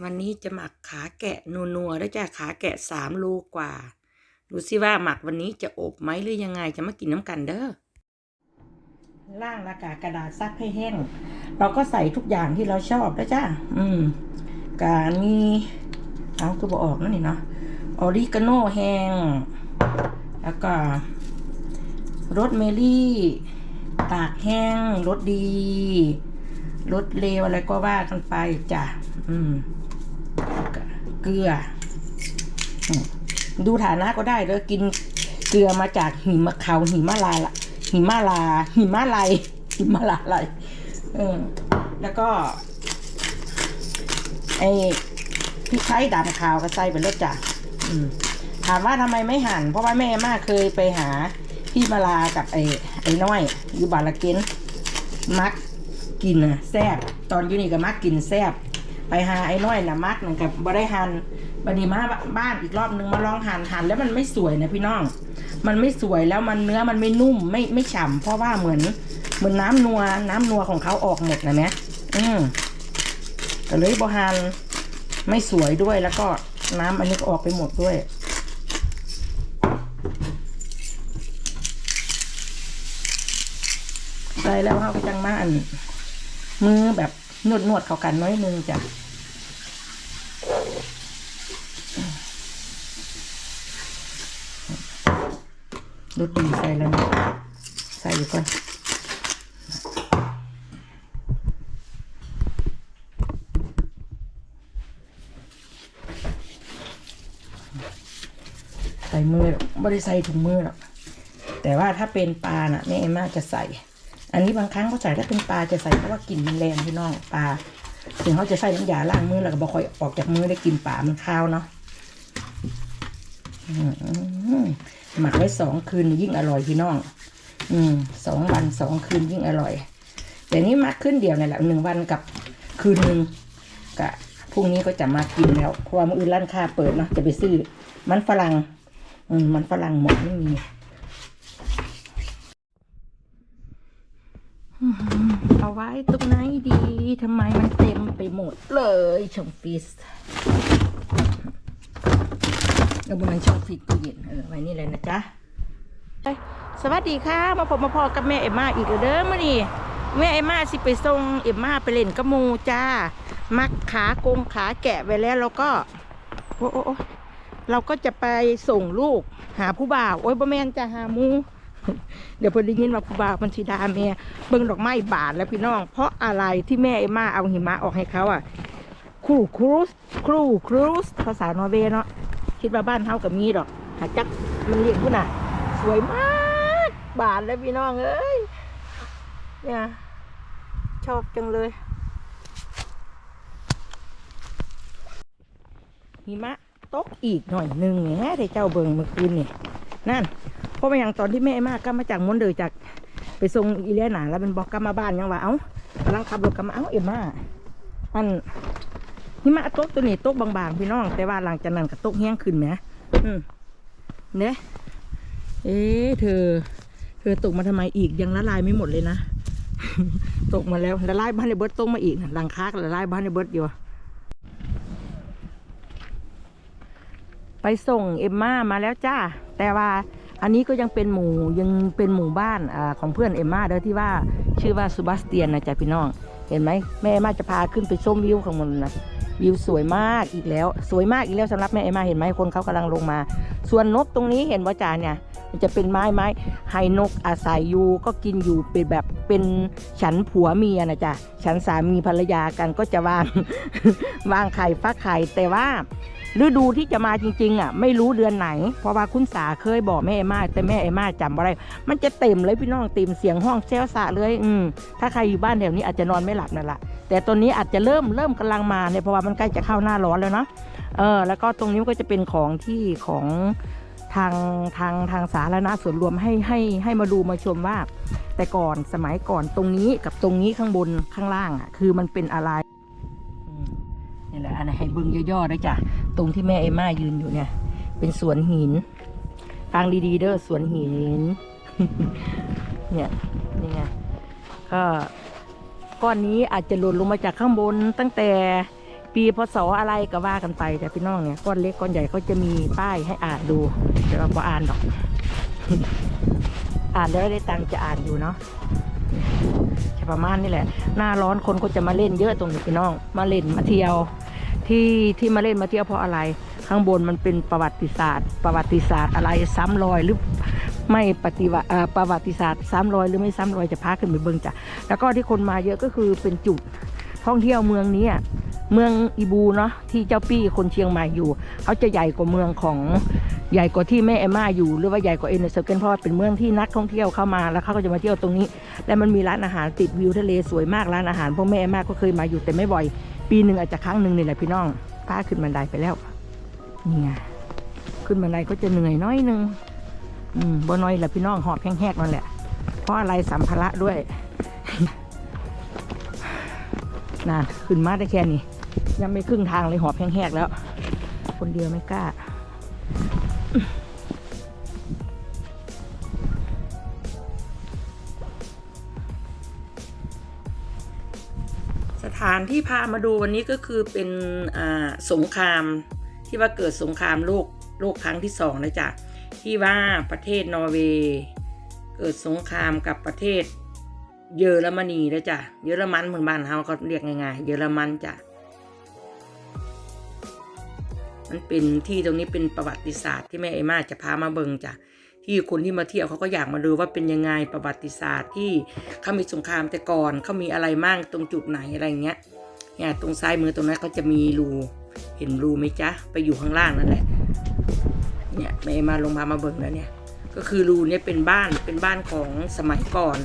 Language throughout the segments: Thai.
วันนี้จะหมักขาแกะนัวๆด้วยจ้ะขาแกะสามโลกว่า ดูสิว่าหมักวันนี้จะอบไหมหรือยังไงจะมากินน้ำกันเด้อล่างละกากระดาษซักให้แห้ง เราก็ใส่ทุกอย่างที่เราชอบนะจ้ะอืมการมีเอาตัวบออกนั่นนี่เนาะออริกาโน่แห้ง แล้วก็รสเมลี่ ตากแห้งรสดีรสเลวอะไรก็ว่ากันไปจ้ะ อืม เกลือ ดูฐานะก็ได้เลยกินเกลือมาจากหิมะเขาหิมาลาละหิมาลาหิมาลัยหิมาลาอะไรเออแล้วก็ไอ้พริกไทยดำขาวก็ใส่ไปแล้วจ้ะถามว่าทำไมไม่หั่น เพราะว่าแม่มาเคยไปหาพี่มาลากับไอ้ไอ้น้อย อยู่บาลาเกนมักกินนะแซบตอนอยู่นี่ก็มักกินแซบ ไปหาไอ้น้อยนะมักนั่นกับบได้หั่นบัดนี้มาบ้านอีกรอบนึงมาลองหั่นหั่นแล้วมันไม่สวยนะพี่น้อง มันไม่สวยแล้วมันเนื้อมันไม่นุ่มไม่ไม่ฉ่ำเพราะว่าเหมือนเหมือนน้ำนัวน้ำนัวของเขาออกหมดนะแม่อืมก็เลยบ่หั่นไม่สวยด้วยแล้วก็น้ำอันนี้ก็ออกไปหมดด้วยใส่แล้วเขาก็จังมาอันมือแบบ นวดนวดเข้ากันน้อยนึงจ้ะดูดีใส่แล้วนะใส่อยู่ก่อนใส่มือไม่ได้ใส่ถุงมือหรอกแต่ว่าถ้าเป็นปลาน่ะแม่เอ็มมาจะใส่ อันนี้บางครั้งเขาใส่ถ้าเป็นปลาจะใส่เพราะว่ากลิ่นมันแรงพี่น้องปลาถึงเขาจะใส่น้ำยาล้างมือแล้วก็บอคอยออกจากมือได้กลิ่นปลามันคาวเนาะหมักไว้สองคืนยิ่งอร่อยพี่น้อง อืมสองวันสองคืนยิ่งอร่อยแต่นี้หมักขึ้นเดียวนี่แหละหนึ่งวันกับคืนหนึ่งกะพรุ่งนี้ก็จะมากินแล้วเพราะว่ามืออื่นร้านค้าเปิดเนาะจะไปซื้อมันฝรั่ง อืมมันฝรั่งหมดไม่มี เอาไว้ตรงไหนดีทำไมมันเต็มไปหมดเลยช่องฟิสเอาบนช่องฟิตตู้เย็นเออไว้นี่เลยนะจ๊ะสวัสดีค่ะ มาพบมาพอกับแม่เอ็มมาอีกเด้อมื่อนี้แม่เอ็มมาสิไปส่งเอ็มมาไปเล่นกับหมูจ้า มักขากงขาแกะไว้แล้วเราก็โอ้โอ้โอเราก็จะไปส่งลูกหาผู้บ่าว โอ้ยบ่แมนจะหามู เดี๋ยวเพิ่นได้ยินว่าผู้บ่าวมันสิดาแม่เบิ่งดอกไม้บานแล้วพี่น้อง เพราะอะไรที่แม่เอ็มมาเอาหิมะออกให้เขาอะครูครูสครูครูสภาษานอร์เวย์เนาะคิดว่าบ้านเฮากับมีดอกหาจักมันเรียกพุ่นน่ะ สวยมาก บานแล้วพี่น้องเอ้ยเนี่ยชอบจังเลยหิมะตกอีกหน่อยหนึ่งแหมที่เจ้าเบิงเมื่อคืนนี่นั่น ราะว่าอย่างตอนที่แม่มากก็มาจากมอนเดอจากไปส่งอีเลียนาแล้วมันบอกกลับมาบ้านยังว่าเอ้ากำลังขับรถกลับมาเอ้าเอ็มมาอันหิมะตกตัวนี้ตกบางๆพี่น้อง แต่ว่าหลังจากนั้นก็ตกแห้งขึ้นไหมอืมเนี่ยเอ๊เธอ เธอตกมาทำไมอีกยังละลายไม่หมดเลยนะตกมาแล้วละลายบ้านในเบิร์ดตกมาอีกหลังคากละลายบ้านในเบิร์ดอยู่ไปส่งเอ็มม่ามาแล้วจ้าแต่ว่า อันนี้ก็ยังเป็นหมู่ยังเป็นหมู่บ้านอของเพื่อนเอ็มมาเด้อที่ว่าชื่อว่าซูบาสเตียนนะจ๊ะพี่น้อง เห็นไหมแม่เอ็มมาจะพาขึ้นไปชมวิวของมันนะวิวสวยมากอีกแล้ว สวยมากอีกแล้วสำหรับแม่เอ็มมาเห็นไหมคนเขากำลังลงมา ส่วนนกตรงนี้เห็นว่าจาเนี่ยมันจะเป็นไม้ไม้ไฮนกอาศัยอยู่ก็กินอยู่เป็นแบบเป็นฉันผัวเมียนะจ๊ะฉันสามีภรรยากันก็จะวางวางไข่ฟักไข่แต่ว่า ฤดูที่จะมาจริง ๆ อะ ไม่รู้เดือนไหน เพราะว่าคุณสาเคยบอกแม่เอมาแต่แม่เอมาจำอะไร มันจะเต็มเลยพี่น้องเต็มเสียงห้องแซวสะเลย อืมถ้าใครอยู่บ้านแถวนี้อาจจะนอนไม่หลับนั่นแหละแต่ตอนนี้อาจจะเริ่มเริ่มกำลังมาเนี่ยเพราะว่ามันใกล้จะเข้าหน้าร้อนแล้วเนาะเออแล้วก็ตรงนี้ก็จะเป็นของที่ของทางทางทางสาธารณะส่วนรวมให้ให้ให้มาดูมาชมว่า แต่ก่อนสมัยก่อนตรงนี้กับตรงนี้ข้างบนข้างล่างอะคือมันเป็นอะไรนี่แหละอันนี้ให้เบิ้งย่อๆได้จ้ะ ตรงที่แม่เอมม่ายืนอยู่เนี่ย เป็นสวนหินฟังดีๆเด้อสวนหิน เนี่ยนี่ไงก็ก้อนนี้อาจจะหล่นลงมาจากข้างบนตั้งแต่ปีพศอะไรก็ว่ากันไปแต่พี่น้องเนี่ยก้อนเล็กก้อนใหญ่เขาจะมีป้ายให้อ่านดูแต่เราก็อ่านดอก อ่านแล้วได้ตังจะอ่านอยู่เนาะจะประมาณนี้แหละ หน้าร้อนคนก็จะมาเล่นเยอะตรงนี้พี่น้อง มาเล่นมาเที่ยว ที่ที่มาเล่นมาเที่ยวเพราะอะไร ข้างบนมันเป็นประวัติศาสตร์ ประวัติศาสตร์อะไรซ้ำรอยหรือไม่ปฏิวัติประวัติศาสตร์ซ้ำรอยหรือไม่ซ้ำรอยจะพาขึ้นไปเบิ้งจ้ะแล้วก็ที่คนมาเยอะก็คือเป็นจุด ท่องเที่ยวเมืองนี้เมืองอีบูเนาะที่เจ้าปี้คนเชียงใหม่อยู่เขาจะใหญ่กว่าเมืองของใหญ่กว่าที่แม่เอมมาอยู่หรือว่าใหญ่กว่าเอเนเซอร์เกนเพราะว่าเป็นเมืองที่นักท่องเที่ยวเข้ามาแล้วเขาก็จะมาเที่ยวตรงนี้ และมันมีร้านอาหารติดวิวทะเลสวยมากร้านอาหารพวกแม่เอมมาก็เคยมาอยู่แต่ไม่บ่อย ปีหนึ่งอาจจะครั้งหนึ่งนี่แหละพี่น้องพาขึ้นบันไดไปแล้วนี่ไงขึ้นบันไดก็จะเหนื่อยน้อยนึงอืมบ่น้อยแหละพี่น้องหอบแห้งๆนั่นแหละเพราะอะไรสัมภาระด้วย นานขึ้นมาได้แค่นี้ ยังไม่ครึ่งทางเลยหอบแห้งๆแล้ว คนเดียวไม่กล้า สถานที่พามาดูวันนี้ก็คือเป็นสงครามที่ว่าเกิดสงครามโลกโลกครั้งที่สองนะจ๊ะที่ว่าประเทศนอร์เวย์เกิดสงครามกับประเทศ เยอรมนีนะจ๊ะเยอรมันเหมือนบ้านเฮาเขาเรียกง่ายๆ เยอรมันจ้ะ มันเป็นที่ตรงนี้เป็นประวัติศาสตร์ที่แม่เอมาจะพามาเบิงจ้ะ ที่คนที่มาเที่ยวเขาก็อยากมาดูว่าเป็นยังไงประวัติศาสตร์ที่เขามีสงครามแต่ก่อนเขามีอะไรมั่งตรงจุดไหนอะไรเงี้ย เนี่ยตรงซ้ายมือตรงนั้นเขาจะมีรู เห็นรูไหมจ๊ะ ไปอยู่ข้างล่างนั่นแหละ เนี่ยแม่เอมาลงมามาเบิงแล้วเนี่ย ก็คือรูเนี่ยเป็นบ้านเป็นบ้านของสมัยก่อน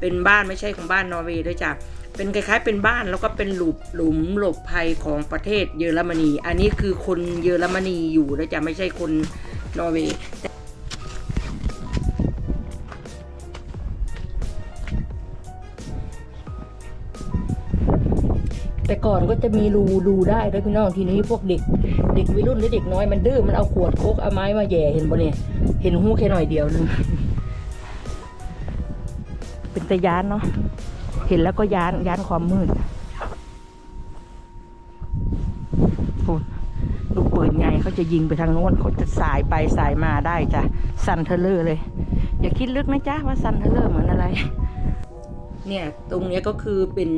เป็นบ้านไม่ใช่ของบ้านนอร์เวย์ด้วยจ้ะเป็นคล้ายๆ เป็นบ้านแล้วก็เป็นหลุมหลุมหลบภัยของประเทศเยอรมนี อันนี้คือคนเยอรมนีอยู่นะจ๊ะไม่ใช่คนนอร์เวย์แต่ก่อนก็จะมีรูรูได้ด้วยพี่น้องทีนี้พวกเด็ก เด็กวัยรุ่นหรือเด็กน้อยมันดื้อมันเอาขวดโคกเอาไม้มาแย่เห็นบ่เนี่ย เห็นหูแค่หน่อยเดียวนึง เป็นตะยานเนาะเห็นแล้วก็ยานยานความมืดโอ้ลูกปืนไงเขาจะยิงไปทางโน้นเขาจะสายไปสายมาได้จ้ะสันเทเลอร์เลย อย่าคิดลึกนะจ๊ะว่าสันเทเลอร์เหมือนอะไร เนี่ยตรงนี้ก็คือเป็น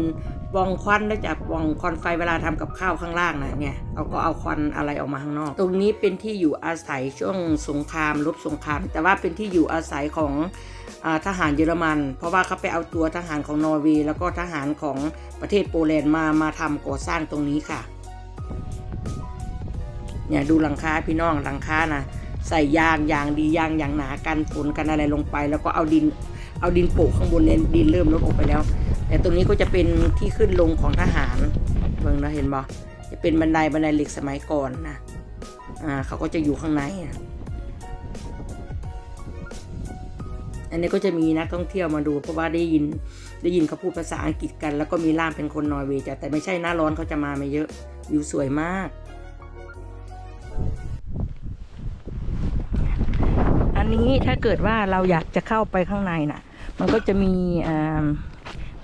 วองควันนะจ๊ะวองควันไฟเวลาทำกับข้าวข้างล่างนะเนี่ยเอาก็เอาควันอะไรออกมาข้างนอก ตรงนี้เป็นที่อยู่อาศัยช่วงสงครามรบสงคราม แต่ว่าเป็นที่อยู่อาศัยของ ทหารเยอรมัน เพราะว่าเขาไปเอาตัวทหารของนอร์เวย์แล้วก็ทหารของประเทศโปแลนด์มามาทำก่อสร้างตรงนี้ค่ะเนี่ยดูหลังคาพี่น้องหลังคานะใส่ยางยางดียางอย่างหนากันฝนกันอะไรลงไป แล้วก็เอาดินเอาดินโปะข้างบนเนี่ยดินเริ่มลดออกไปแล้ว แต่ตรงนี้ก็จะเป็นที่ขึ้นลงของทหารเบิ่งนะเห็นบ่จะเป็นบันไดบันไดเหล็กสมัยก่อนนะอ่าเขาก็จะอยู่ข้างในอะ อันนี้ก็จะมีนักท่องเที่ยวมาดู เพราะว่าได้ยินได้ยินเขาพูดภาษาอังกฤษกัน แล้วก็มีล่ามเป็นคนนอร์เวย์จ้ะแต่ไม่ใช่หน้าร้อนเขาจะมาไม่เยอะวิวสวยมากอันนี้ถ้าเกิดว่าเราอยากจะเข้าไปข้างในน่ะ มันก็จะมี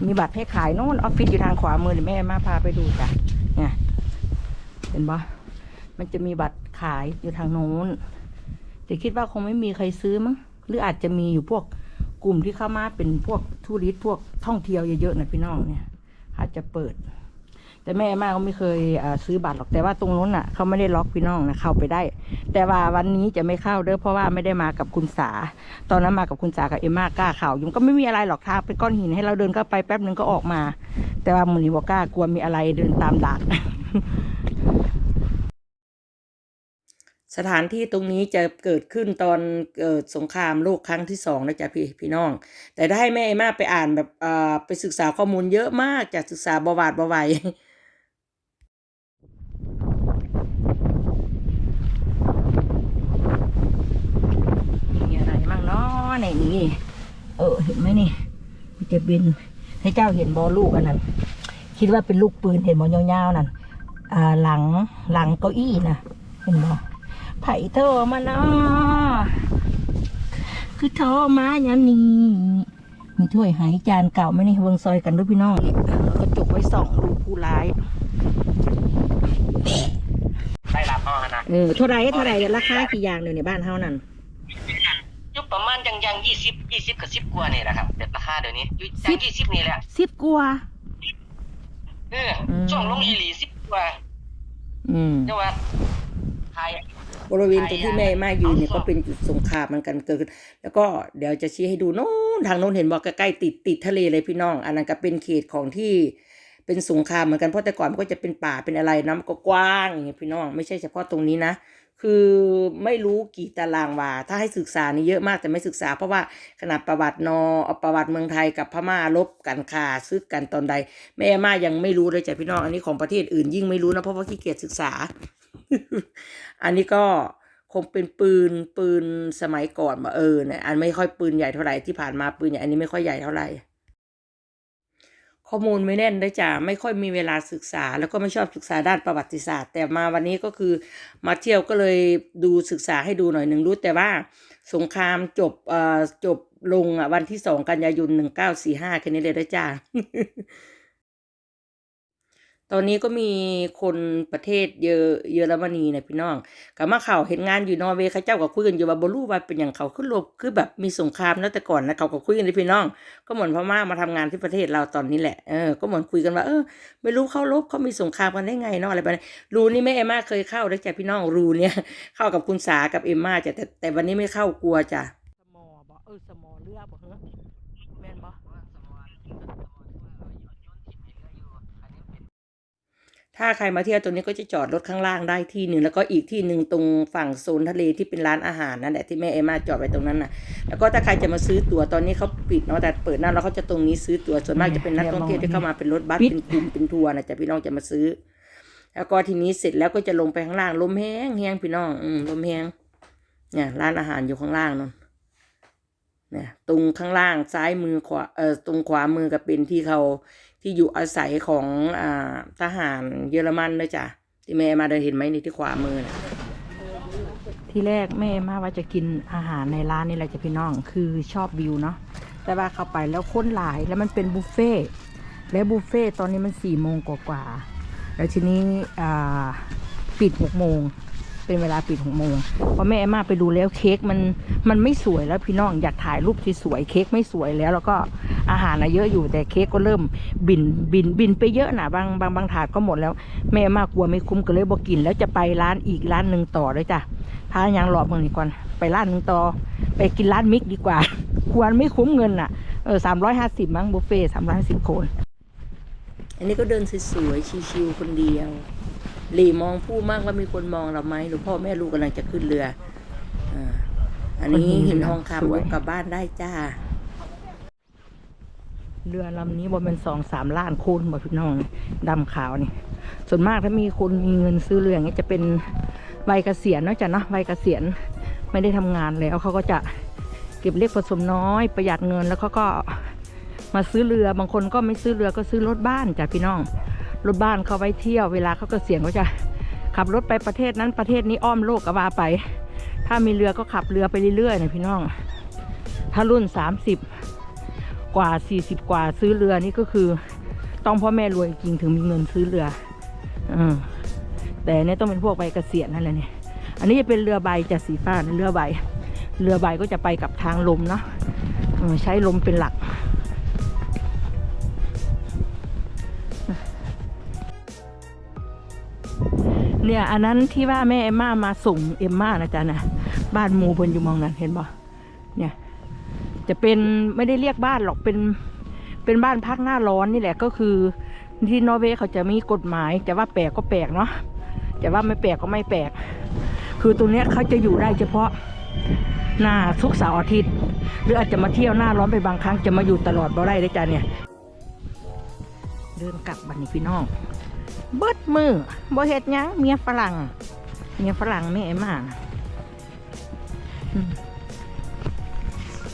มีบัตรให้ขายโน่นออฟฟิศอยู่ทางขวามือเดี๋ยวแม่มาพาไปดูจ้ะเนี่ยเห็นปะมันจะมีบัตรขายอยู่ทางโน้นแต่คิดว่าคงไม่มีใครซื้อมั้งหรืออาจจะมีอยู่พวก กลุ่มที่เข้ามาเป็นพวกทัวริสพวกท่องเที่ยวเยอะๆนะพี่น้องเนี่ยอาจจะเปิด แต่แม่มาก็ไม่เคยซื้อบัตรหรอกแต่ว่าตรงนู้นน่ะเขาไม่ได้ล็อกพี่น้องนะเข้าไปได้ แต่ว่าวันนี้จะไม่เข้าเด้อเพราะว่าไม่ได้มากับคุณสา ตอนนั้นมากับคุณสากับเอมมากล้าเข่ายู่ก็ไม่มีอะไรหรอกทางเป็นก้อนหินให้เราเดินเข้าไปแป๊บนึงก็ออกมา แต่ว่ามูนิบอกล้ากลัวมีอะไรเดินตามดัก สถานที่ตรงนี้จะเกิดขึ้นตอนเกิดสงครามโลกครั้งที่สองนะจ๊ะพี่พี่น้อง แต่ถ้าให้แม่เอมาไปอ่านแบบอ่าไปศึกษาข้อมูลเยอะมากจากศึกษาบวาดบวายมีอะไรมั่งเนาะในนี้เออเห็นไหมนี่มันจะเป็นให้เจ้าเห็นบอลูกอันนั้นคิดว่าเป็นลูกปืนเห็นบอยาวๆนั่นอ่าหลังหลังเก้าอี้นะเห็นบอ ไผ่โทรมาเนาะคือโทรมาอย่างนี้มีถ้วยหายจานเก่าไหมนี่เวิงซอยกันด้วยพี่น้องนี่เอากระจกไว้ส่องดูผู้ร้ายเออเท่าไรเท่าไรราคากี่อย่างเดี๋ยวในบ้านเฮานั่นยุคประมาณยังยังยี่สิบยี่สิบกับสิบกว่านี่แหละครับเดี๋ยวราคาเดี๋ยวนี้อยู่ยังยี่สิบนี่แหละสิบกว่าเอออืมช่วงลงอีหลีสิบกว่าอืมเรียกว่าไทย บริเวณตรงที่แม่มาอยู่เนี่ยก็เป็นจุดสงครามเหมันกันเกิดขึ้นแล้วก็เดี๋ยวจะชี้ให้ดูโน้นทางโน้นเห็นบอกใกล้ๆติดติดทะเลเลยพี่น้อง อันนั้นก็เป็นเขตของที่เป็นสงครามเหมือนกันเพราะแต่ก่อนมันก็จะเป็นป่าเป็นอะไรนะมันก็กว้างอย่างเงี้ยพี่น้องไม่ใช่เฉพาะตรงนี้นะ คือไม่รู้กี่ตารางวา ถ้าให้ศึกษานี่เยอะมากแต่ไม่ศึกษา เพราะว่าขนาดประวัตินอเอาประวัติเมืองไทยกับพม่าลบกันคาซึกกันตอนใด แม่มายังไม่รู้เลยจ้ะพี่น้องอันนี้ของประเทศอื่นยิ่งไม่รู้นะเพราะว่าขี้เกียจศึกษา อันนี้ก็คงเป็นปืนปืนสมัยก่อนมาเออเนี่ยอันไม่ค่อยปืนใหญ่เท่าไหร่ที่ผ่านมาปืนใหญ่อันนี้ไม่ค่อยใหญ่เท่าไหร่ข้อมูลไม่แน่นด้วยจ้ะไม่ค่อยมีเวลาศึกษา แล้วก็ไม่ชอบศึกษาด้านประวัติศาสตร์ แต่มาวันนี้ก็คือมาเที่ยวก็เลยดูศึกษาให้ดูหน่อยหนึ่งรู้แต่ว่าสงครามจบเอ่อจบลงอะวันที่สองกันยายนหนึ่งเก้าสี่ห้าแค่นี้เลยด้วยจ้า ตอนนี้ก็มีคนประเทศเยอเยอรมนีนี่ยพี่น้องกับมาเขาวเห็นงานอยู่นอร์เวย์เขาเจ้าก็คุยกันอยู่ว่าบรูว่าเป็นอย่างเขาขึ้นลบคือแบบมีสงครามแล้วแต่ก่อนนะเขาก็คุยกันเลยพี่น้อง ก็เหมือนพม่ามาทำงานที่ประเทศเราตอนนี้แหละเออก็เหมือนคุยกันว่าเออ ไม่รู้เขาลบเขามีสงครามกันได้ไงเนาะอะไรแบบนี้รูนี่แม่เอมม่าเคยเข้าแล้วจ้ะพี่น้องรูเนี่ยเข้ากับคุณสากับเอมม่าจ้ะแต่แต่วันนี้ไม่เข้ากลัวจ้ะสมอบ่เออสมอเรือบ่เฮ้แม่นบ่ ถ้าใครมาเที่ยวตรงนี้ก็จะจอดรถข้างล่างได้ที่หนึ่งแล้วก็อีกที่หนึ่งตรงฝั่งโซนทะเลที่เป็นร้านอาหารนั่นแหละที่แม่เอมาจอดไว้ตรงนั้นน่ะ แล้วก็ถ้าใครจะมาซื้อตั๋วตอนนี้เขาปิดเนาะแต่เปิดหน้าแล้วเขาจะตรงนี้ซื้อตั๋วส่วนมากจะเป็นนักท่องเที่ยวที่เข้ามาเป็นรถบัสเป็นกลุ่มเป็นทัวร์นะจ๊ะพี่น้องจะมาซื้อ แล้วก็ทีนี้เสร็จแล้วก็จะลงไปข้างล่างลมแห้งแห้งพี่น้องอืมลมแห้งเนี่ยร้านอาหารอยู่ข้างล่างนั่นเนี่ยตรงข้างล่างซ้ายมือขวาเอ่อตรงขวามือก็เป็นที่เขา ที่อยู่อาศัยของอทหารเยอรมันด้วยจ้ะที่แม่มาเดินเห็นไหมนี่ที่ขวามือนะที่แรกแม่มาว่าจะกินอาหารในร้านนี่แหละจ้ะพี่น้องคือชอบวิวเนาะแต่ว่าเข้าไปแล้วคนหลายแล้วมันเป็นบุฟเฟ่และบุฟเฟ่ตอนนี้มันสี่โมงกว่าๆแล้วทีนี้ปิดหกโมง เป็นเวลาปิดหกโมงพอแม่มาไปดูแล้วเค้กมันมันไม่สวยแล้วพี่น้องอยากถ่ายรูปที่สวยเค้กไม่สวยแล้ว แล้วก็อาหารนะเยอะอยู่แต่เค้กก็เริ่มบินบินบินไปเยอะนะบางบางบางถาดก็หมดแล้ว แม่มากลัวไม่คุ้มก็เลยบอกกิน แล้วจะไปร้านอีกร้านหนึ่งต่อเลยจ้ะพายังหลอบเมืองนี้ก่อนไปร้านหนึ่งต่อ ไปกินร้านมิกดีกว่า ควรไม่คุ้มเงินอะเออสามร้อยห้าสิบมั้งบุฟเฟ่สามร้อยห้าสิบคน อันนี้ก็เดินสวยๆชิวๆคนเดียว หลีมองผู้มากว่ามีคนมองเราไหมหรือพ่อแม่ลูกกำลังจะขึ้นเรืออ่าอันนี้หินทองคำยกกลับบ้านได้จ้า เรือลำนี้บนเป็นสองสามล้านคนบ่พี่น้องดำขาวนี่ ส่วนมากถ้ามีคนมีเงินซื้อเรืออย่างเงี้จะเป็นใบเกษียณนอกจากนะใบเกษียณไม่ได้ทำงานแล้วเขาก็จะเก็บเล็กผสมน้อยประหยัดเงินแล้วเขาก็มาซื้อเรือบางคนก็ไม่ซื้อเรือก็ซื้อรถบ้านจ้ะพี่น้อง รถบ้านเขาไว้เที่ยวเวลาเขาเกษียณเขาจะขับรถไปประเทศนั้นประเทศนี้อ้อมโลกกว่าไป ถ้ามีเรือก็ขับเรือไปเรื่อยๆนะพี่น้อง ถ้ารุ่นสามสิบกว่าสี่สิบกว่าซื้อเรือนี่ก็คือ ต้องพ่อแม่รวยจริงถึงมีเงินซื้อเรืออแต่เนี่ยต้องเป็นพวกใบเกษียณนั่นแหละเนี่ย อันนี้จะเป็นเรือใบจะสีฟ้านะเรือใบ เรือใบก็จะไปกับทางลมเนาะใช้ลมเป็นหลัก เนี่ย อันนั้นที่ว่าแม่เอมม่ามาส่งเอมม่านะจ๊ะนะบ้านหมูเพิ่นอยู่มองนั้นเห็นบ่เนี่ย จะเป็นไม่ได้เรียกบ้านหรอกเป็นเป็นบ้านพักหน้าร้อนนี่แหละก็คือ ที่นอร์เวย์เขาจะมีกฎหมายจะว่าแปลกก็แปลกเนาะจะว่าไม่แปลกก็ไม่แปลก คือตรงเนี้ยเขาจะอยู่ได้เฉพาะหน้าทุกเสาร์อาทิตย์ หรืออาจจะมาเที่ยวหน้าร้อนไปบางครั้งจะมาอยู่ตลอดบ่ได้เลยจ้ะเนี่ย เดินกลับบันนี้พี่น้อง เบิดมือบ่เฮ็ดหยังเมียฝรั่งเมียฝรั่งแม่เอ็มมานะ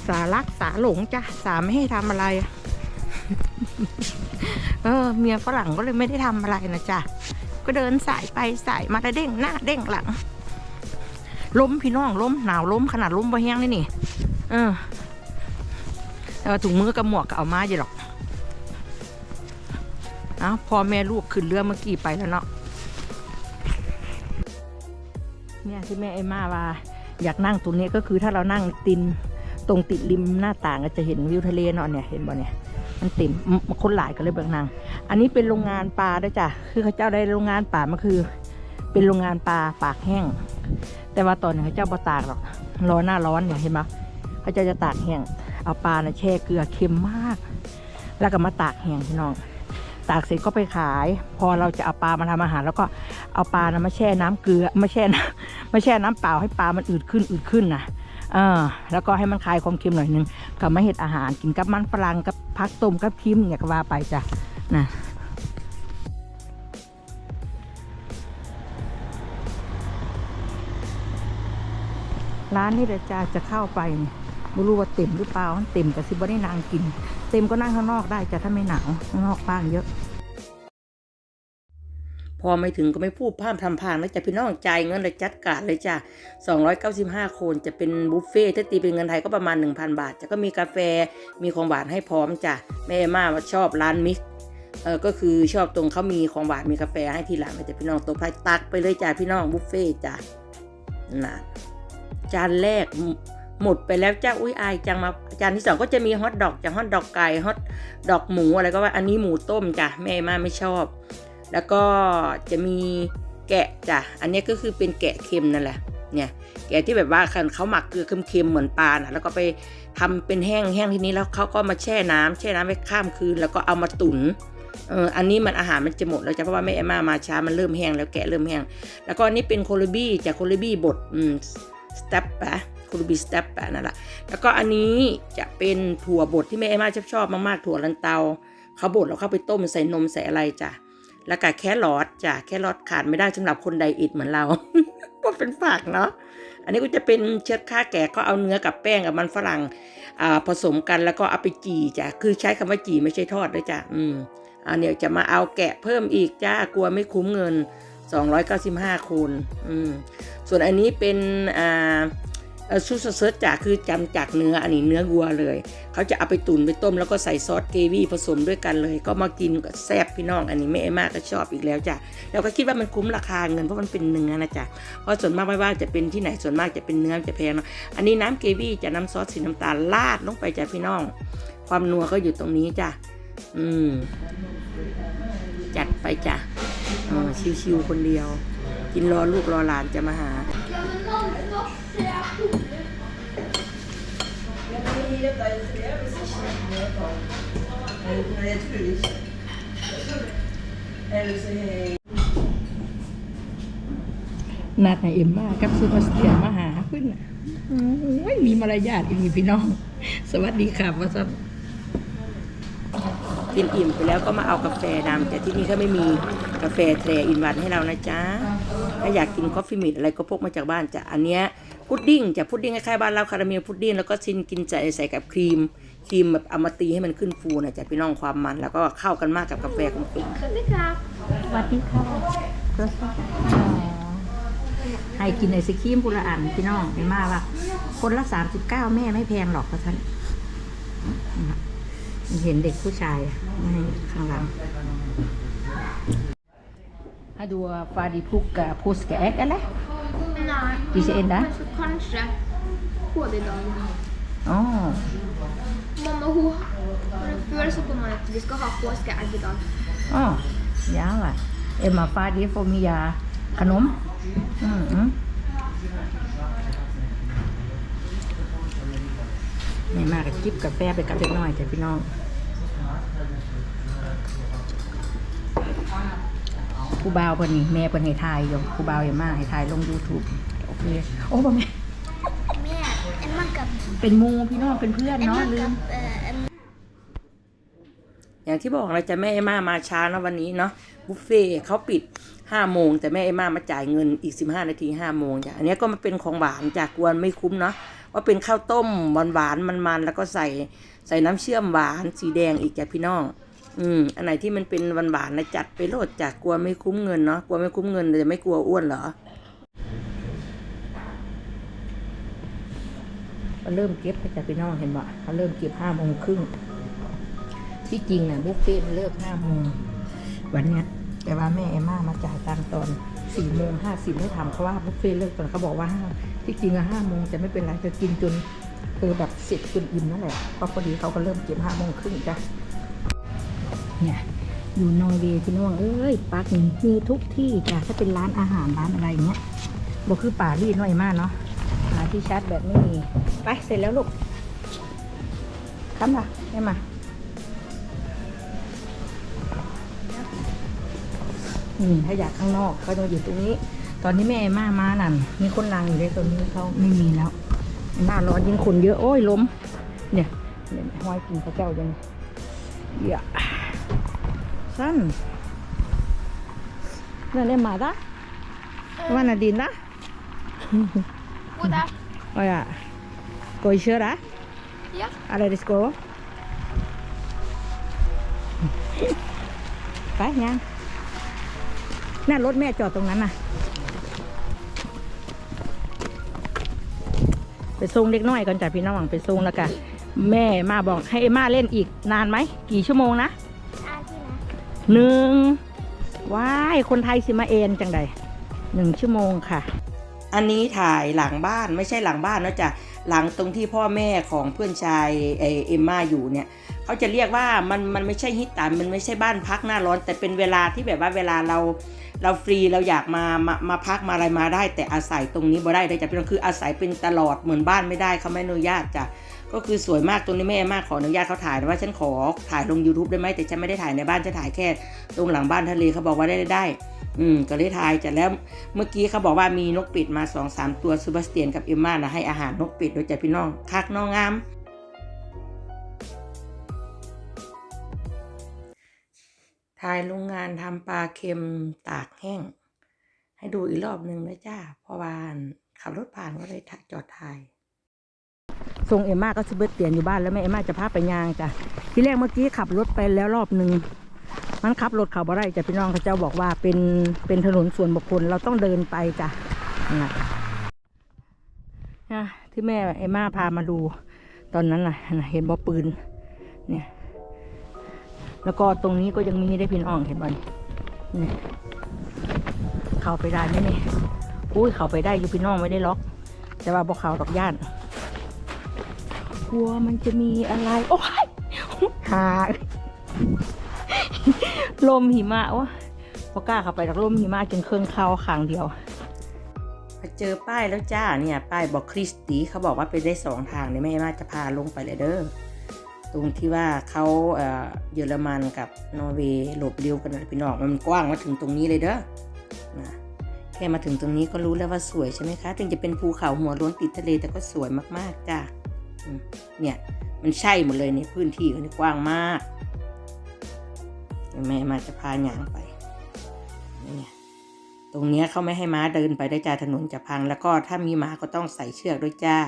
สารักสาหลงจ้ะสาไม่ให้ทำอะไร เออ เมียฝรั่งก็เลยไม่ได้ทำอะไรนะจ๊ะก็เดินสายไปสายมาแล้วเด้งหน้าเด้งหลัง ล้มพี่น้องล้มหนาวล้มขนาดล้มบ่แห้งเลยนี่เออเออถุงมือกับหมวกก็เอามาอยู่หรอก อาพอแม่ลูกขึ้นเรือเมื่อกี้ไปแล้วเนาะเนี่ยที่แม่ไอ้มาว่าอยากนั่งตรงนี้ก็คือถ้าเรานั่งตินตรงติดริมหน้าต่างก็จะเห็นวิวทะเลเนาะเนี่ยเห็นบ่เนี่ยมันเต็มมคนหลายก็เลยเบิกนางอันนี้เป็นโรงงานปลาด้วยจ้ะคือเขาเจ้าได้โรงงานปลามาคือ เป็นโรงงานปลาปากแห้ง แต่ว่าตอนนี้เขาเจ้าบ่ตากหรอกร้อนหน้าร้อนเนี่ยเห็นไหมเขาเจ้าจะตากแห้งเอาปลานะแช่เกลือเค็มมาก แล้วก็มาตากแห้งพี่น้อง ตากเสร็จก็ไปขาย พอเราจะเอาปลามาทำอาหาร แล้วก็เอาปลานะมาแช่น้ำเกลือมาแช่น้ำมาแช่น้ำเปล่าให้ปลามันอืดขึ้นอืดขึ้นนะเออแล้วก็ให้มันคลายความเค็มหน่อยนึงกับมาเห็ดอาหารกินกับมันฝรั่งกับพักต้มกับพิมเนี่ยก็ว่าไปจ้ะนะร้านนี้เดี๋ยวจะจะเข้าไปเนี่ย ไม่รู้ว่าเต็มหรือเปล่าเต็มแต่สิบ่ได้นางกิน เต็มก็นั่งข้างนอกได้จะถ้าไม่หนาวข้างนอกบ้างเยอะ พอไม่ถึงก็ไม่พูดพร่ำทำพางแล้วจ้ะพี่น้องจ่ายเงินเลยจัดการเลยจ้ะ295 คนจะเป็นบุฟเฟ่ต์ถ้าตีเป็นเงินไทยก็ประมาณ 1,000 บาทจะก็มีกาแฟมีของหวานให้พร้อมจ้ะแม่มาชอบร้านมิกเออก็คือชอบตรงเขามีของหวานมีกาแฟให้ทีหลังจ้ะพี่น้องตัวพายตักไปเลยจ้ะพี่น้องบุฟเฟ่ต์จ้ะนะจานแรก หมดไปแล้วจ้าอุ้ยอายจังมาจานที่สองก็จะมีฮอทดอกจ้ะฮอทดอกไก่ฮอทดอกหมูอะไรก็ว่าอันนี้หมูต้มจ้ะแม่มาไม่ชอบ แล้วก็จะมีแกะจ้ะอันนี้ก็คือเป็นแกะเค็มนั่นแหละเนี่ยแกะที่แบบว่าเขาหมักเกลือเค็มๆเหมือนปลาน่ะแล้วก็ไปทำเป็นแห้งแห้งทีนี้แล้วเขาก็มาแช่น้ำแช่น้ำไว้ข้ามคืน แล้วก็เอามาตุนเอออันนี้มันอาหารมันจะหมดแล้วจ้ะเพราะว่าแม่เอมามาช้ามันเริ่มแห้งแล้วแกะเริ่มแห้งแล้วก็อันนี้เป็นโคลบี้จากโคลบี้บดอืมสเต็ปปะ คลบี้สเต็ปปะนั่นแหละแล้วก็อันนี้จะเป็นถั่วบดที่แม่เอมมาชอบชอบมากๆถั่วลันเตาเขาบดแล้วเข้าไปต้มใส่นมใส่อะไรจ้ะแล้วก็แครอทจ้ะแครอทขาดไม่ได้สำหรับคนไดเอทเหมือนเราก็เป็นฝากเนาะอันนี้ก็จะเป็นเชื้อค่าแก่ก็เอาเนื้อกับแป้งกับมันฝรั่งผสมกันแล้วก็เอาไปจี่จ้ะคือใช้คำว่าจี่ไม่ใช่ทอดด้วยจ้ะอืมอันเนี้ยจะมาเอาแกะเพิ่มอีกจ้ากลัวไม่คุ้มเงิน 295คูณอืมส่วนอันนี้เป็นอ่า ซูสเซิร์ชจ้ะคือจำจากเนื้ออันนี้เนื้อวัวเลย เขาจะเอาไปตุ๋นไปต้มแล้วก็ใส่ซอสเกวี่ผสมด้วยกันเลย ก็มากินก็แซ่บพี่น้อง อันนี้แม่เอมากก็ชอบอีกแล้วจ้ะเราก็คิดว่ามันคุ้มราคาเงินเพราะมันเป็นเนื้อนะจ๊ะเพราะส่วนมากไม่ว่าจะเป็นที่ไหนส่วนมากจะเป็นเนื้อจะแพงเนอะอันนี้น้ำเกวี่จะน้ำซอสสีน้ำตาลราดลงไปจ้ะพี่น้อง ความนัวก็อยู่ตรงนี้จ้ะอืมจัดไปจ้ะเออชิวๆคนเดียว กินรอลูกรอหลานจะมาหา นัดในเอ็มมากับซูเปอร์สเตียมาหาขึ้นน่ะไม่มีมารยาทอีมีพี่น้อง สวัสดีค่ะว่าซับกินอิ่มไปแล้วก็มาเอากาแฟดำแต่ที่นี่เขาไม่มีกาแฟแทรอินวันให้เรานะจ๊ะ ถ้าอยากกินคอฟฟี่มิตอะไรก็พกมาจากบ้านจ้ะอันเนี้ยพุดดิ้งจะพุดดิ้งคล้ายๆบ้านเราคาราเมลพุดดิ้งแล้วก็ชินกินใส่ใส่กับครีมครีมแบบเอามาตีให้มันขึ้นฟูนะจ๊ะพี่น้องความมัน แล้วก็เข้ากันมากกับกาแฟของคุณสวัสดีครับสวัสดีค่ะให้กินไอศครีมพุละอันพี่น้องเห็นมาว่าคนละสามสิบเก้าแม่ไม่แพงหรอกเพราะท่านเห็นเด็กผู้ชายให้ข้างหลัง ให้ดูฟาดิพุกกับพุสกับแอ็กอะไร Nej. Vissa enda? Så kanske HD-dagen. อ๋อ Mamma hon, hon föreslog att vi ska ha påskägg idag. อ๋อยาวอะเอ็มมาฟาดิโฟมียาขนมอืมอืมไม่มากกับจิบกาแฟไปกับเล็กน้อยจ้ะพี่น้อง ผู้บ่าวเพิ่นนี่แม่เพิ่นให้ทายอยู่ผู้บ่าวอย่ามาให้ทายลง YouTube โอเคโอ้บ่แม่ Med en macka. เป็นหมูพี่น้องเป็นเพื่อน En เนาะลื macka. ม eh, En อย่างที่บอกเราจะแม่เอม่ามาช้านะวันนี้เนาะบุฟเฟ่ต์เขาปิดห้าโมงแต่แม่เอม่ามาจ่ายเงินอีกสิบห้านาทีห้าโมงจ้ะอันนี้ก็มาเป็นของหวานจากกวนไม่คุ้มเนาะว่าเป็นข้าวต้มหวานหวานๆมันๆแล้วก็ใส่ใส่น้ำเชื่อมหวานสีแดงอีกจ้ะพี่น้อง อืม อันไหนที่มันเป็นหวานหวานๆนะจัดไปโลดจากกลัวไม่คุ้มเงินเนาะ กลัวไม่คุ้มเงินจะไม่กลัวอ้วนเหรอเขาเริ่มเก็บแล้วจ้ะพี่น้องเห็นบ่เขาเริ่มเก็บห้าโมงครึ่ง ที่จริงน่ะบุฟเฟ่ต์มันเลิกห้าโมงวันเนี้ย แต่ว่าแม่เอมม่ามาจ่ายตังค์ตอนสี่โมงห้าสิบให้ทำเพราะว่าบุฟเฟ่ต์เลิกตอนเขาบอกว่าห้าที่จริงอะห้าโมงจะไม่เป็นไรจะกินจนคือแบบเสร็จจนอิ่มนั่นแหละเพราะพอดีเขาก็เริ่มเก็บห้าโมงครึ่งจ้ะ เนี่ย อยู่นอร์เวย์พี่น้องเอ้ยปาร์คนี่มีทุกที่จ้ะถ้าเป็นร้านอาหารร้านอะไรอย่างเงี้ยบอกคือป่ารีดน้อยมากเนาะหาที่ชาร์จแบบไม่มีไปเสร็จแล้วลูกคำละให้มาอืมถ้าอยากข้างนอกเขาจะมาอยู่ตรงนี้ ตอนนี้แม่มามานั่นมีคนนางอยู่ในตรงนี้เขาไม่มีแล้วหน้าร้อนยิ่งคนเยอะโอ้ยล้ม เนี่ยเนี่ยห้อยกินพระเจ้ายังเยสั้นนั่นได้มาดะว่านาดินดะ Goda. โอ้ยอะ โกยเชื่อดะ Ja. อะไรดิสโกไปยังน่ารถแม่จอดตรงนั้นน่ะ ไปส่งเด็กน้อยก่อนจ้ะพี่น้องไปส่งแล้วกันแม่มาบอกให้เอมมาเล่นอีกนานไหม กี่ชั่วโมงนะ หนึ่งว้ายคนไทยสิมาเอนจังใดหนึ่งชั่วโมงค่ะ อันนี้ถ่ายหลังบ้านไม่ใช่หลังบ้านนะจ๊ะหลังตรงที่พ่อแม่ของเพื่อนชายเอเอมมาอยู่เนี่ยเขาจะเรียกว่ามันมันไม่ใช่ฮิตตันมันไม่ใช่บ้านพักหน้าร้อน แต่เป็นเวลาที่แบบว่าเวลาเราเราฟรีเราอยากมามามาพักมาอะไรมาได้ แต่อาศัยตรงนี้บ่ได้ได้จ้ะพี่น้องคืออาศัยเป็นตลอดเหมือนบ้านไม่ได้เขาไม่อนุญาตจ้ะ ก็คือสวยมากตรงนี้แม่มากขออนุญาตเขาถ่ายนะว่าฉันขอถ่ายลง YouTube ได้ไหมแต่ฉันไม่ได้ถ่ายในบ้านฉันถ่ายแค่ตรงหลังบ้านทะเลเขาบอกว่าได้ได้ไดอืมก็เลยถ่ายจัดแล้วเมื่อกี้เขาบอกว่ามีนกป็ดมาสองสามตัวซูบาสเตียนกับเอมมานะให้อาหารนกป็ดโดยจากพี่น้องคักน้องงามถ่ายโรงงานทำปลาเค็มตากแห้ง ให้ดูอีกรอบหนึ่งนะจ้าเพราะวานขับรถผ่านก็เลยจอดถ่าย ส่งเอ็มมาก็ซูบาสเตียนอยู่บ้านแล้วแม่เอ็มมาจะพาไปยางจ้ะที่แรกเมื่อกี้ขับรถไปแล้วรอบหนึ่งมันขับรถเขาบ่ได้จ้ะพี่น้องเขาเจ้าบอกว่าเป็นเป็นถนนส่วนบุคคลเราต้องเดินไปจ้ะนะนะที่แม่ไอ้มมาพามาดูตอนนั้นน่ะเห็นบ่ปืนเนี่ยแล้วก็ตรงนี้ก็ยังมีได้พี่น้องเห็นบ่เนี่ยเข้าไปได้ไหมเนี่ยอุ้ยเข้าไปได้อยู่พี่น้องไม่ได้ล็อก แต่ว่าบ่เขาดอกย่าน ลัวมันจะมีอะไร โอ้ยหาลมหิมะวะพอกล้าเข้าไปจากลมหิมะจนเครื่องเข้าขางเดียวมาเจอป้ายแล้วจ้าเนี่ย ป้ายบอกคริสตีเขาบอกว่าไปได้สองทางเนี่ยแม่มาจะพาลงไปเลยเด้อตรงที่ว่าเขาเอ่อเยอรมันกับนอร์เวย์หลบเลี้ยวกันนะพี่น้องมันกว้างมาถึงตรงนี้เลยเด้อนะแค่มาถึงตรงนี้ก็รู้แล้วว่าสวยใช่ไหมคะ ถึงจะเป็นภูเขาหัวโล้นติดทะเลแต่ก็สวยมากๆจ้าอืม เนี่ยมันใช่หมดเลยในพื้นที่เขานี่กว้างมากแม่มาจะพาหยางไปเนี่ยตรงเนี้ยเขาไม่ให้ม้าเดินไปได้จ้าถนนจะพัง แล้วก็ถ้ามีม้าก็ต้องใส่เชือกด้วยจ้า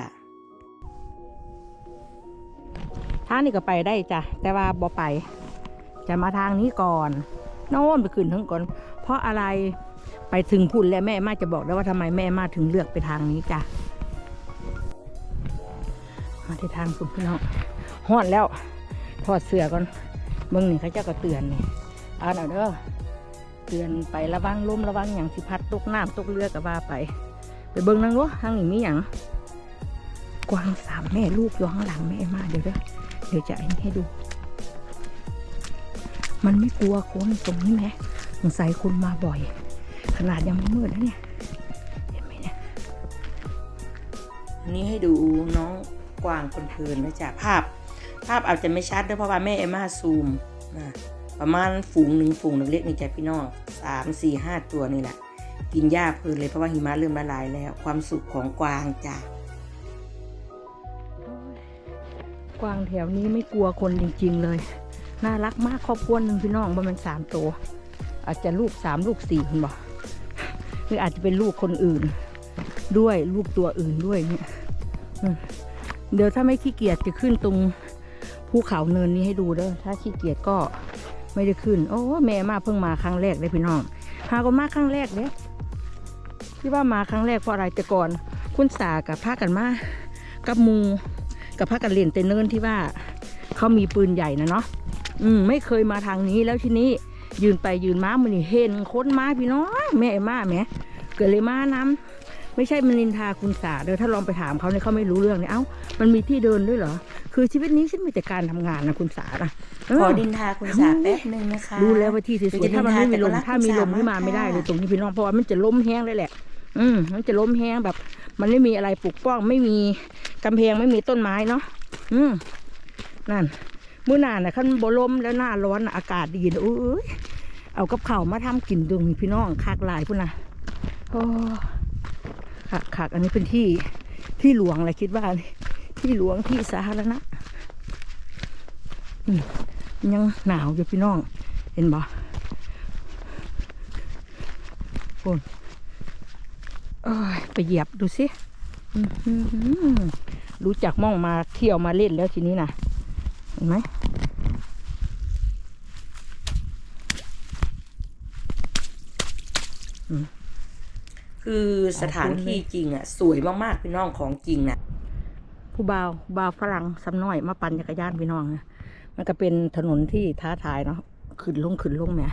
ทางนี้ก็ไปได้จ้ะแต่ว่าบ่ไป จะมาทางนี้ก่อนโน่นไปขึ้นทั้งก่อน เพราะอะไรไปถึงพุ่นแล้วแม่มาจะบอกได้ว่าทำไมแม่มาถึงเลือกไปทางนี้จ้ะ มาที่ทางคุณพี่น้องห้อนแล้ว ถอดเสื้อก่อนมึงนี่เขาเจ้าก็เตือนนี่เอาน่อยเด้อเตือนไประวังลมระวังอย่างสิพัดตกน้ำตกเรือกับว่าไป ไปเบิ่งนั่งดูทางนี้มีอย่างกวางสามแม่ลูกอยู่ข้างหลังแม่มาเดี๋ยวเด้อเดี๋ยวจะไอ้ให้ดู มันไม่กลัวคนตรงนี้ไหมสงสัยคนมาบ่อย ขนาดยังไม่มืดแล้วเนี่ย เห็นไหมเนี่ย อันนี้ให้ดูน้อง กวางคนเพลินนะจ๊ะภาพ ภาพอาจจะไม่ชัดด้วยเพราะว่าแม่เอมมาซูมนะประมาณฝูงหนึ่งฝูงเล็กๆนี่จ้ะพี่น้องสามสี่ห้าตัวนี่แหละ กินหญ้าเพลินเลยเพราะว่าหิมะเริ่มละลายแล้ว ความสุขของกวางจ้ะกวางแถวนี้ไม่กลัวคนจริง ๆ เลย น่ารักมากครอบครัวหนึ่งพี่น้องประมาณสามตัว อาจจะลูกสามลูกสี่คุณบอกหรืออาจจะเป็นลูกคนอื่น ด้วยลูกตัวอื่นด้วยเนี่ย เดี๋ยวถ้าไม่ขี้เกียจจะขึ้นตรงภูเขาเนินนี้ให้ดูเด้อถ้าขี้เกียจก็ไม่ได้ขึ้น โอ้แม่มาเพิ่งมาครั้งแรกเลยพี่น้องพาก็มาครั้งแรกเด้ที่ว่ามาครั้งแรกเพราะอะไรแต่ก่อน คุณสากับพากันมากับมูกับพากันเล่นเตนเนินที่ว่าเขามีปืนใหญ่นะเนาะอืมไม่เคยมาทางนี้แล้วทีนี้ยืนไปยืนมามันเห็นคนมาพี่น้องแม่ไอ้มาแหม่เกิดเลยมาน้ำ ไม่ใช่มันนินทาคุณสาเด้อถ้าลองไปถามเขาเนี่ยเขาไม่รู้เรื่องเนี่ยเอ้ามันมีที่เดินด้วยเหรอคือชีวิตนี้ฉันมีแต่การทำงานนะคุณสานะเขอดินทาคุณสาแป๊บหนึ่งนะคะรู้แล้วว่าที่สหวยจะๆถ้ามันไม่มีลมดินทถ้ามีลมแต่ก็รักนี่มาไม่ได้เลยค่ะตรงนี้พี่น้องเพราะว่ามันจะล้มแห้งเลยแหละ อืมมันจะล้มแห้งแบบ มันไม่มีอะไรปลูกป้องไม่มีกำแพงไม่มีต้นไม้เนาะอืมนั่นเมื่อหนาน่ะขั้นบลมแล้วหน้าร้อนน่ะอากาศดีนะอุ้ยเอากับข้าวมาทำกินดึงพี่น้องคากหลายพุ่นนะโอ้ คักคักอันนี้เป็นที่ที่หลวงเลยคิดว่า ที่หลวงที่สาธารณะยังหนาวอยู่พี่น้อง เห็นบ่โอ้ยไปเหยียบดูสิรู้จักม่องมาเที่ยวมาเล่นแล้วทีนี้นะเห็นไหม คือสถานที่จริงอะ สวยมากๆพี่น้องของจริงน่ะผู้บ่าวบ่าวฝรั่งซ้ำน้อยมาปั่นจักรยานพี่น้องนะมันก็เป็นถนนที่ท้าทายเนาะขึ้นลงขึ้นลงแหม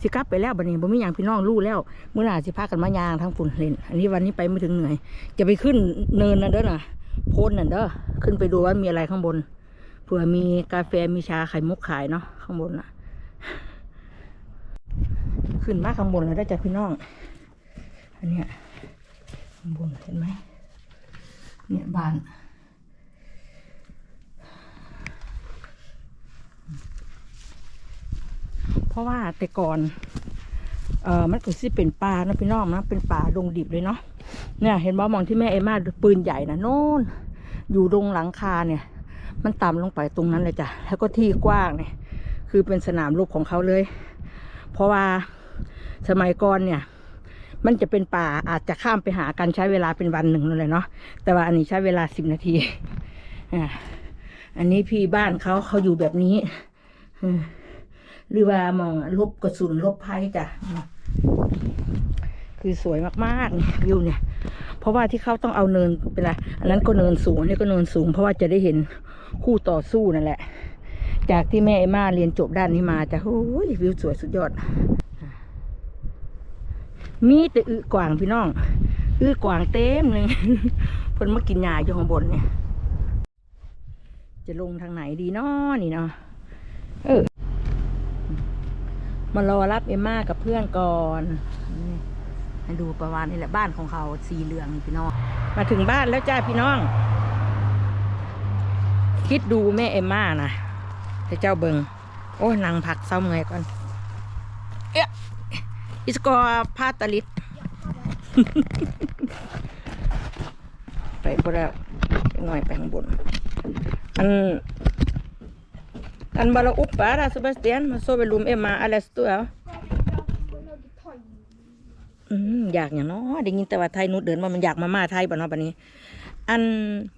สิกลับไปแล้วบัดนี้บ่มีหยังพี่น้องรู้แล้วเมื่อหน้าสิพากันมายางทั้งฝุ่นเล่น อันนี้วันนี้ไปไม่ถึงเหนื่อย จะไปขึ้นเนินนะเด้อน่ะโพนน่ะเด้อขึ้นไปดูว่ามีอะไรข้างบนเผื่อมีกาแฟมีชาไข่มุกขายเนาะข้างบนน่ะ ขึ้นมาข้างบนแล้วได้อจ้ะพี่น้อง อันเนี้ยข้างบนเห็นไหมเนี่ยบานเพราะว่าแต่ก่อน เอ่อ มันก็สิเป็นป่านะพี่น้องนะ เป็นป่าดงดิบเลยเนาะ เนี่ย เห็นบ่มองที่แม่เอมมาปืนใหญ่นะโน่น อยู่ตรงหลังคาเนี่ย มันต่ำลงไปตรงนั้นเลยจ้ะ แล้วก็ที่กว้างเนี่ย คือเป็นสนามรบของเขาเลย เพราะว่าสมัยก่อนเนี่ย มันจะเป็นป่าอาจจะข้ามไปหากันใช้เวลาเป็นวันหนึ่งนั่นเลยเนาะแต่ว่าอันนี้ใช้เวลาสิบนาทีอ่าอันนี้พี่บ้านเขาเขาอยู่แบบนี้หรือว่ามองลบกระสุนลบภัยจ้ะคือสวยมากๆวิวเนี่ย เพราะว่าที่เขาต้องเอาเนินเป็นไรอันนั้นก็เนินสูงนนี้ก็เนินสูง เพราะว่าจะได้เห็นคู่ต่อสู้นั่นแหละ จากที่แม่เอมมาเรียนจบด้านนี้มาจะโอ้ยวิวสวยสุดยอด มีแต่อึกวางพี่น้องอึกวางเต็มเลยเพิ่นมากินหญ้าอยู่ข้างบนเนี่ย จะลงทางไหนดีนาะนี่เนาะเออมารอรับเอมม่ากับเพื่อนก่อนให้ดูประมาณนี้แหละบ้านของเขาสีเหลืองพี่น้อง มาถึงบ้านแล้วจ้าพี่น้อง คิดดูแม่เอมม่านะให้เจ้าเบิงโอ้นางผักเศร้าเมื่อยก่อน เอ๊ะ อิสกอพาตาลิดไปพอแล้วหน่อยไปข้างบน อัน อันบาลาอุปปาราสบาสเตียนมาโซเบลุมเอ็มมาอะไรสตัวอืมอยากอย่างเนาะได้ยินแต่ว่าไทยนุดเดินมามันอยากมาม่าไทยบ่เนาะบัดนี้ อัน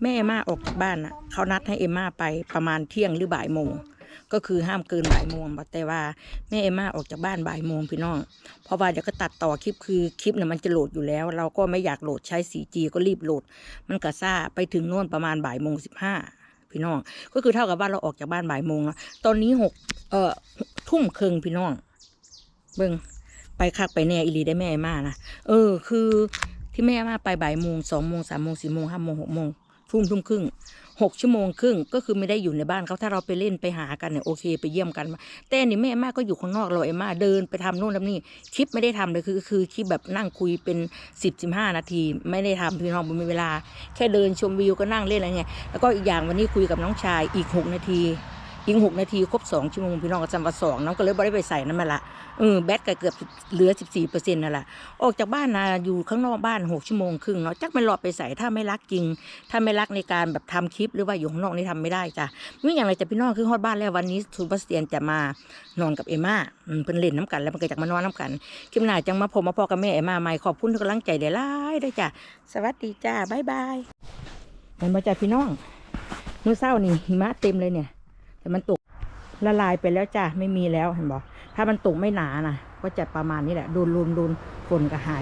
แม่เอมมาออกจากบ้านน่ะ เขานัดให้เอมมาไปประมาณเที่ยงหรือบ่ายโมง ก็คือห้ามเกินบ่ายโมงแต่ว่าแม่เอมมาออกจากบ้านบ่ายโมงพี่น้อง เพราะว่าเดี๋ยวก็ตัดต่อคลิปคือคลิปเนี่ยมันจะโหลดอยู่แล้ว เราก็ไม่อยากโหลดใช้ 4G ก็รีบโหลด มันกระซ่าไปถึงโน่นประมาณบ่ายโมงสิบห้าพี่น้อง ก็คือเท่ากับว่าเราออกจากบ้านบ่ายโมงแล้วตอนนี้หกเอ่อทุ่มครึ่งพี่น้อง เบิ่งไปคักไปแน่อีลีได้แม่มานะเออ คือที่แม่มาไปบ่ายโมงสองโมงสามโมงสี่โมงห้าโมงหกโมง ทุ่มทุ่มครึ่งหกชั่วโมงครึ่งก็คือไม่ได้อยู่ในบ้านเขาถ้าเราไปเล่นไปหากันเนี่ยโอเคไปเยี่ยมกัน แต่นี่แม่มาก็อยู่ข้างนอกเราเอมมาเดินไปทำโน่นทำนี่คลิปไม่ได้ทำเลยคือคือคลิปแบบนั่งคุยเป็นสิบสิบห้านาที ไม่ได้ทำพี่น้องมีเวลา แค่เดินชมวิวก็นั่งเล่นอะไรเงี้ยแล้วก็อีกอย่างวันนี้คุยกับน้องชายอีกหกนาที อีกหกนาทีครบสองชั่วโมงพี่น้องก็จำว่าสองน้องก็เลยไม่ได้ไปใส่นั่นมาละเออแบตก็เกือบเหลือสิบสี่เปอร์เซ็นต์นั่นแหละออกจากบ้านนะอยู่ข้างนอกบ้านหกชั่วโมงครึ่งเนาะจักไม่หลอดไปใส่ถ้าไม่รักจริง ถ้าไม่รักในการแบบทำคลิปหรือว่าอยู่ข้างนอกนี่ทำไม่ได้จ้ะไม่อย่างไรจะพี่น้องคือฮอดบ้านแล้ววันนี้ซูเปอร์สเตียนจะมานอนกับเอมม่าเพิ่นเล่นน้ำกันแล้วมันก็จากมานอนน้ำกันคลิปหน้าจังมาพบมาพอกับแม่เอมม่าใหม่ขอบคุณทุกกำลังใจเดี๋ยวไล่ด้วยจ้ะสวัสดีจ้าบ๊ายบายมันมาจากพี่น้องนู้เศร้านี่หิมะเต็มเลยเนี่ย แต่มันตกละลายไปแล้วจ้ะไม่มีแล้วเห็นบอกถ้ามันตกไม่หนานะก็จะประมาณนี้แหละดูนรุนรุนฝนก็หาย